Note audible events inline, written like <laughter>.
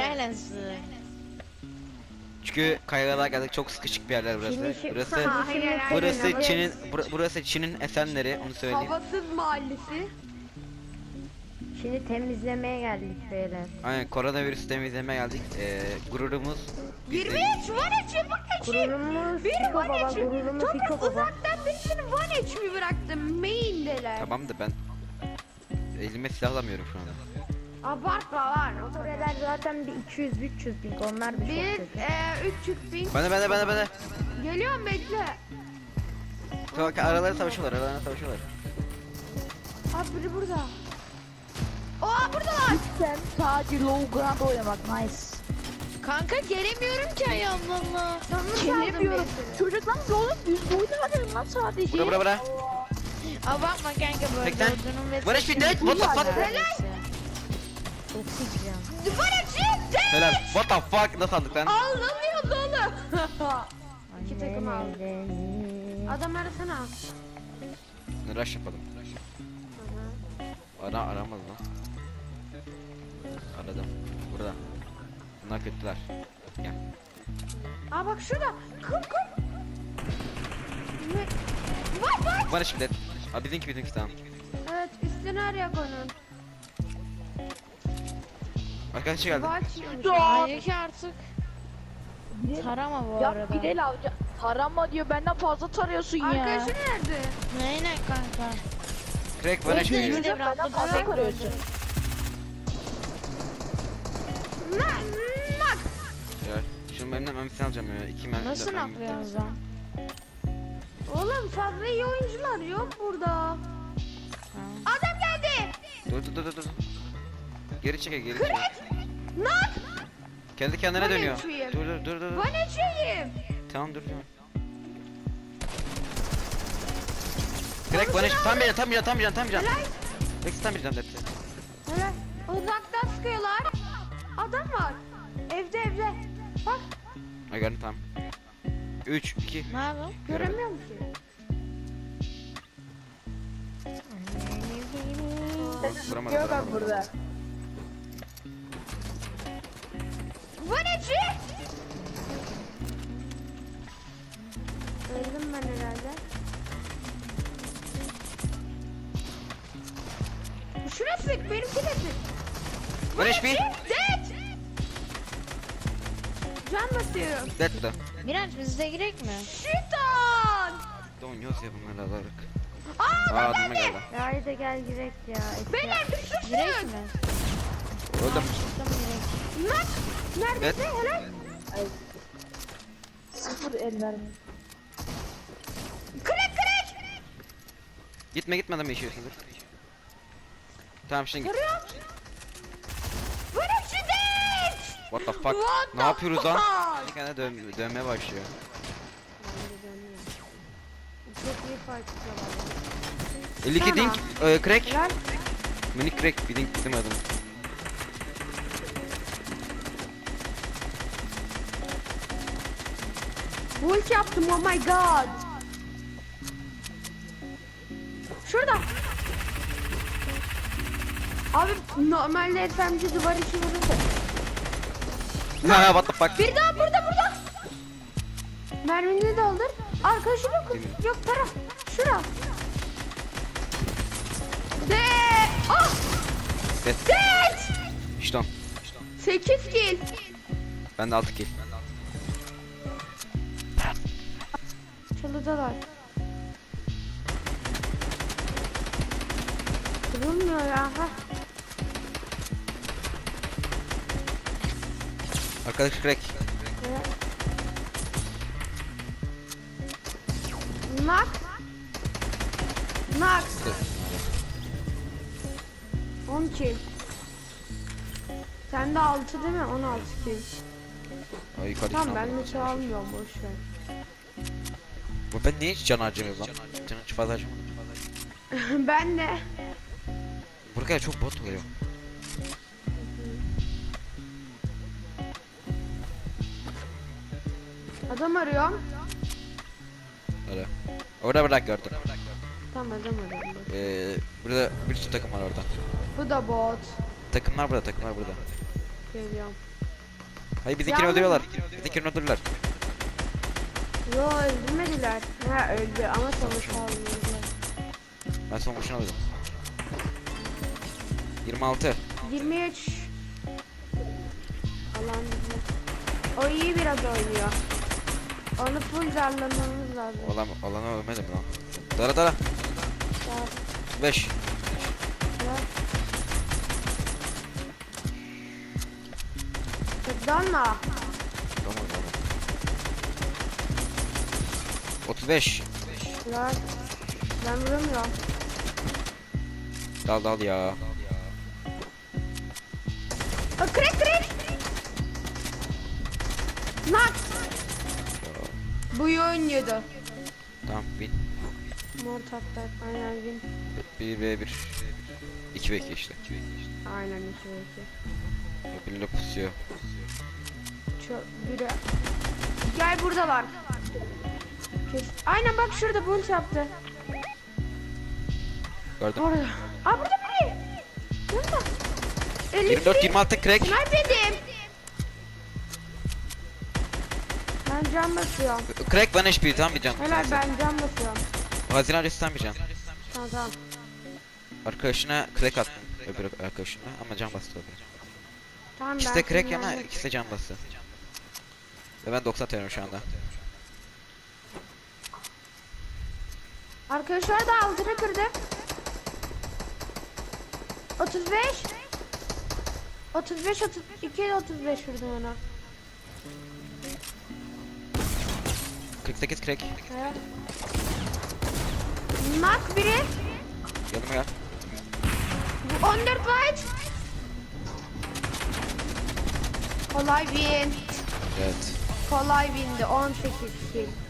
Olsun. Çünkü kayalara geldik çok sıkışık bir yerler burası. Şimdi şu- Burası Ha, hayır, hayır, burası. Çin'in bur- burası Çin'in esenleri onu söyleyeyim. Havasız mahallesi. Şimdi temizlemeye geldik beyler. Aynen koronavirüs temizlemeye geldik. Ee, gururumuz 23 van HP bak HP. Gururumuz Bir Fiko baba, HP. gururumuz Tamam Fiko baba. uzaktan birisini van HP bıraktım. Main'deler. tamam da ben elime silah alamıyorum şu anda. Abartma lan. Koreler zaten bir 200-300 bin onlar bir çok Biz kötü. eee 300 bin. Bana bana bana bana. Geliyorum bekle. Tamam araları savaşıyorlar aralarına savaşıyorlar. Abi biri burada. Aa buradalar. Sen sadece low ground oynamak nice. Kanka gelemiyorum ki ayağımla. Gelemiyorum. Çocuk lan oğlum düz boyunu alırım lan sadece. Bura bura bura. Abartma kanka böyle. Tekten. Barış bir net. What the fuck? Çok sıkacağım. Van HP de. Helal. What the fuck? Nasıl aldık lan? Anlamıyordu oğlum. <laughs> İki takım aldı. Annelerini- Adam arasana. Rush yapalım. Ara aramadı lan. Aradım. Burada. Bunlar kötüler. Gel. Aa bak şurada. Kım kım. Ne? Var. Barış bir de. Abi bizimki bizimki tamam. Evet üstüne arayak onun. Arkadaşı geldi. Var çıkmış. Hayır ki artık. Tarama bu Ya arada. Bilal avcı tarama diyor benden fazla tarıyorsun ya. Arkadaşı nerede? Neyine kanka? Crack Bekle, geliyor. bekle. Benden fazla tarıyorsun. Nak nak. Ya şunu benimle mermisini alacağım ya. İki mermi. Nasıl naklıyorsunuz lan? Oğlum fazla iyi oyuncular yok burada. Adam geldi. Dur dur dur dur. Geri çekil geri çekil. Nak. Kendi kendine dönüyor. içeyim. Dur dur dur dur. içeyim. Tamam dur dur. Crack Barış tam bir tam bir tam bir can tam bir can. Helal. Tam bir can hepsi. Helal. Uzaktan sıkıyorlar. Adam var. Evde evde. Bak Ay gördüm tamam. 3 2 Ne yapalım? göremiyor musun? Vuramadım. Yok bak burada. Vaneci. Öldüm ben herhalde. Şuna sık benimki de. Barış bir. Dead. Can basıyorum. Da. Miraç biz de girek mi? Şitan. Oynuyoruz ya bunlarla alarak. Aa, Aa adıma geldi. Ya haydi gel girek ya. Beyler düşürsün. Girek mi? Öldüm. Nak. Neredesin Evet. helal? Sıfır el verme. Kırık kırık. Gitme gitme adam yaşıyorsundur. Tamam şimdi git. Kırıyorum. Vaneci dead. What the fuck? What ne the yapıyoruz lan? fuck? Bir tane dön dönmeye başlıyor. Çok iyi fight yapıyorlar. 52 Tamam. dink, e, crack. Minik crack, bir dink bizim adım. Bulk yaptım oh my god. Şurada. Abi normalde FMC duvar içi vururdu. Ha what the fuck? Bir daha burada burada. Mermini doldur. Arkadaşı yok. Yok taraf. Şura. De. Ah. Dead. Dead. İşte on. 8 kill. Ben de 6 kill. Çalıdalar. Kırılmıyor ya. Ha. Arkadaş crack. Nak. Nak. Dur. 10 kill. Sende 6 değil mi? 16 kill. Ay Tamam ben de çalmıyorum boş Bu ben niye hiç can harcamıyorum lan? Can hiç fazla harcamadım. <laughs> ben de. Buraya çok bot geliyor. Adam arıyorum. Öyle. Orada bırak gördüm. Tamam adam arıyorum. Ee, burada bir sürü takım var orada. Bu da bot. Takımlar burada, takımlar burada. Geliyorum. Hayır bizimkini Yalnız- öldürüyorlar. Bizimkini öldürürler. Yo öldürmediler. Ha öldü ama sonuç almıyorlar. Ben son vuruşunu alırım. 26. 23. Alan. O iyi biraz oynuyor. Onu full zarlamamız lazım. Olan, olana ölmedim lan. Dara dara. 5. Kızdanma. Tamam tamam. 35. Lan. Ben vuramıyorum. Dal dal ya. Aa, crack crack. Nak. Bu iyi oynuyordu. Tamam win. Mor tatlar. Aynen win. 1 v 1. 2 v 2 işte. Aynen iki ve iki. Biriyle pusuyor. Çok biri. Gel buradalar. Kes. Aynen bak şurada bunch yaptı. Gördüm. Orada. Aa burada biri. Burada. 24 26 crack. Sniper yedim. Ben cam basıyorum. Crack bana HP tam bir can. Helal ben cam basıyorum. Haziran resmen bir can. Tamam tamam. Arkadaşına crack attım. Öbür arkadaşına ama can bastı da. Tamam İkisi ben de crack ama ikisi de can bastı. Ve ben 90 atıyorum şu anda. Arkadaşlar da altını kırdım. 35 35 32 35 vurdum ona. 48 crack. Evet. Nak biri. Yanıma gel. Bu 14 byte. Kolay win. Evet. Kolay windi. 18 kill.